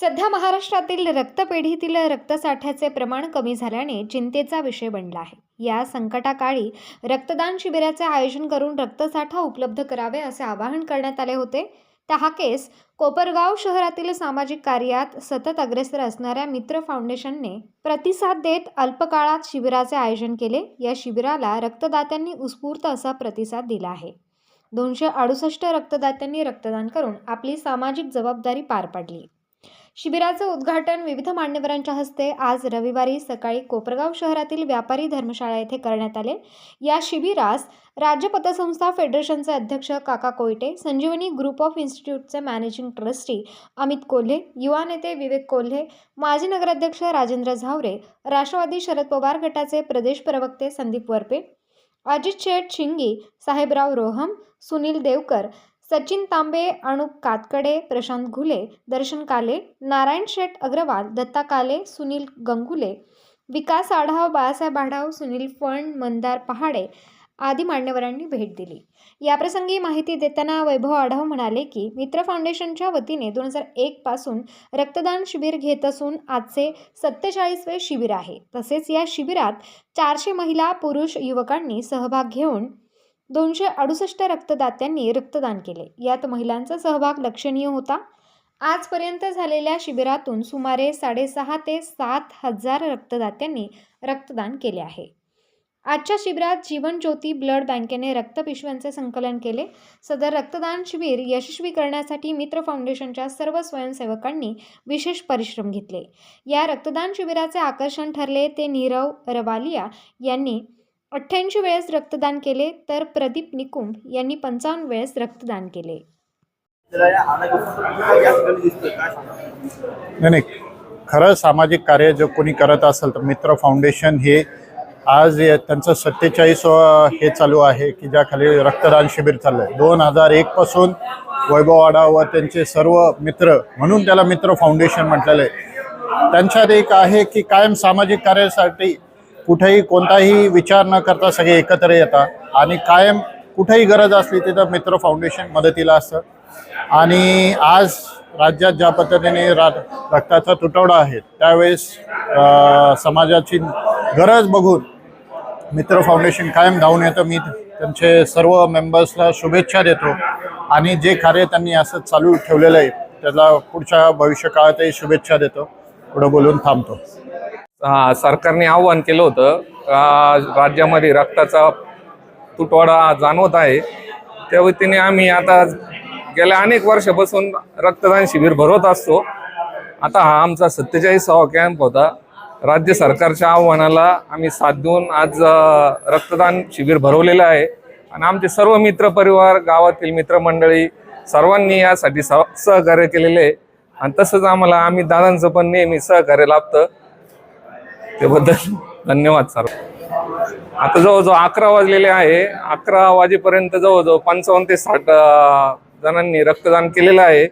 सध्या महाराष्ट्रातील रक्तपेढीतील रक्तसाठ्याचे प्रमाण कमी झाल्याने चिंतेचा विषय बनला आहे. या संकटाकाळी रक्तदान शिबिराचे आयोजन करून रक्तसाठा उपलब्ध करावे असे आवाहन करण्यात आले होते. त्या हा केस कोपरगाव शहरातील सामाजिक कार्यात सतत अग्रेसर असणाऱ्या मित्र फाउंडेशनने प्रतिसाद देत अल्पकाळात शिबिराचे आयोजन केले. या शिबिराला रक्तदात्यांनी उत्स्फूर्त असा प्रतिसाद दिला आहे. दोनशे अडुसष्ट रक्तदात्यांनी रक्तदान करून आपली सामाजिक जबाबदारी पार पाडली. शिबिराचं उद्घाटन विविध मान्यवरांच्या हस्ते आज रविवारी सकाळी कोपरगाव शहरातील व्यापारी धर्मशाळा येथे करण्यात आले. या शिबिरास राज्य पतसंस्था फेडरेशनचे अध्यक्ष काका कोयटे संजीवनी ग्रुप ऑफ इन्स्टिट्यूटचे मॅनेजिंग ट्रस्टी अमित कोल्हे युवा नेते विवेक कोल्हे माजी नगराध्यक्ष राजेंद्र झावरे राष्ट्रवादी शरद पवार गटाचे प्रदेश प्रवक्ते संदीप वरपे अजित शेठ शिंगी साहेबराव रोहम सुनील देवकर सचिन तांबे अनुप कातकडे प्रशांत घुले दर्शन काले नारायण शेठ अग्रवाल दत्ता काले सुनील गंगुले विकास आढाव बाळासाहेब आढाव सुनील फण मंदार पहाडे आदी मान्यवरांनी भेट दिली. याप्रसंगी माहिती देताना वैभव आढाव म्हणाले की मित्र फाउंडेशनच्या वतीने दोन हजार एक पासून रक्तदान शिबिर घेत असून आजचे सत्तेचाळीसवे शिबिर आहे. तसेच या शिबिरात चारशे महिला पुरुष युवकांनी सहभाग घेऊन दोनशे अडुसष्ट रक्तदात्यांनी रक्तदान केले. यात महिलांचा सहभाग लक्षणीय होता. आजपर्यंत झालेल्या शिबिरातून सुमारे साडेसहा ते सात हजार रक्तदात्यांनी रक्तदान केले आहे. आजच्या शिबिरात जीवन ज्योती ब्लड बँकेने रक्तपिशव्यांचे संकलन केले. सदर रक्तदान शिबिर यशस्वी करण्यासाठी मित्र फाउंडेशनच्या सर्व स्वयंसेवकांनी विशेष परिश्रम घेतले. या रक्तदान शिबिराचे आकर्षण ठरले ते नीरव रवालिया यांनी अठ्ठ्याऐंशी वेळेस रक्तदान केले तर प्रदीप निकुंभ यांनी पंचावन्न वेळेस रक्तदान केले. नाही नाही. खरं सामाजिक कार्य जर कोणी करत असेल तर मित्र फाउंडेशन हे आज त्यांचं सत्तेचाळीस हे चालू आहे की ज्या खाली रक्तदान शिबिर चाललं आहे दोन हजार एकपासून वैभव वाडा व त्यांचे सर्व मित्र म्हणून त्याला मित्र फाउंडेशन म्हटलेलं आहे. त्यांच्यात एक आहे की कायम सामाजिक कार्यासाठी कुठेही कोणताही विचार न करता सगळे एकत्र येतात. आणि कायम कुठेही गरज असली तिथं मित्र फाउंडेशन मदतीला असतं. आणि आज राज्यात ज्या पद्धतीने रा रक्ताचा तुटवडा आहे त्यावेळेस समाजाची गरज बघून मित्र फाउंडेशन कायम धावून येतं. मी त्यांचे सर्व मेंबर्सला शुभेच्छा देतो. आणि जे कार्य त्यांनी असं चालू ठेवलेलं आहे त्याला पुढच्या भविष्यकाळातही शुभेच्छा देतो. पुढं बोलून थांबतो. सरकारने आव्हान केलं होतं. राज्यामध्ये रक्ताचा तुटवडा जाणवत आहे. त्या वतीने आम्ही आता गेल्या अनेक वर्षापासून रक्तदान शिबिर भरवत असतो. आता हा आमचा सत्तेचाळीसावा कॅम्प होता. राज्य सरकारच्या आव्हानाला आम्ही साथ देऊन आज रक्तदान शिबिर भरवलेलं आहे. आणि आमचे सर्व मित्र परिवार गावातील मित्रमंडळी सर्वांनी यासाठी सह- सहकार्य केलेले आहे. आणि तसंच आम्हाला आम्ही दादांचं पण नेहमी सहकार्य लाभतं. त्याबद्दल धन्यवाद सर. आता जवळजवळ अकरा वाजलेले आहे. अकरा वाजेपर्यंत जवळजवळ पंचावन्न ते साठ जणांनी रक्तदान केलेलं आहे.